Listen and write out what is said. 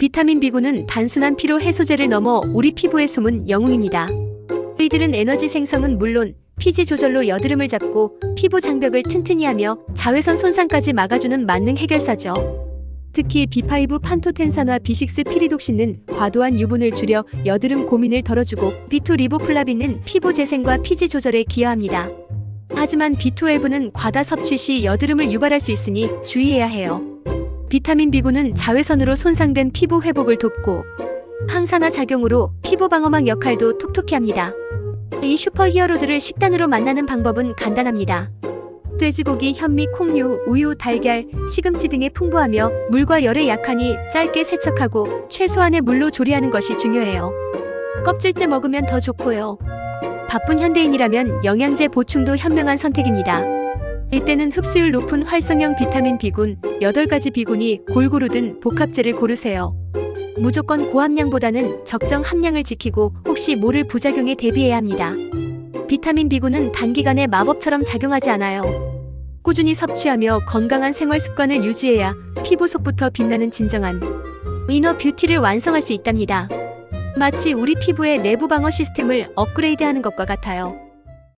비타민 B군은 단순한 피로 해소제를 넘어 우리 피부에 숨은 영웅입니다. 이들은 에너지 생성은 물론 피지 조절로 여드름을 잡고 피부 장벽을 튼튼히 하며 자외선 손상까지 막아주는 만능 해결사죠. 특히 B5 판토텐산화 B6 피리독신은 과도한 유분을 줄여 여드름 고민을 덜어주고 B2 리보플라빈은 피부 재생과 피지 조절에 기여합니다. 하지만 B12는 과다 섭취 시 여드름을 유발할 수 있으니 주의해야 해요. 비타민 B군은 자외선으로 손상된 피부 회복을 돕고 항산화 작용으로 피부 방어막 역할도 톡톡히 합니다. 이 슈퍼 히어로들을 식단으로 만나는 방법은 간단합니다. 돼지고기, 현미, 콩류, 우유, 달걀, 시금치 등에 풍부하며 물과 열에 약하니 짧게 세척하고 최소한의 물로 조리하는 것이 중요해요. 껍질째 먹으면 더 좋고요. 바쁜 현대인이라면 영양제 보충도 현명한 선택입니다. 이때는 흡수율 높은 활성형 비타민 B군 8가지 B군이 골고루 든 복합제를 고르세요. 무조건 고함량보다는 적정 함량을 지키고 혹시 모를 부작용에 대비해야 합니다. 비타민 B군은 단기간에 마법처럼 작용하지 않아요. 꾸준히 섭취하며 건강한 생활 습관을 유지해야 피부 속부터 빛나는 진정한 이너 뷰티를 완성할 수 있답니다. 마치 우리 피부의 내부 방어 시스템을 업그레이드하는 것과 같아요.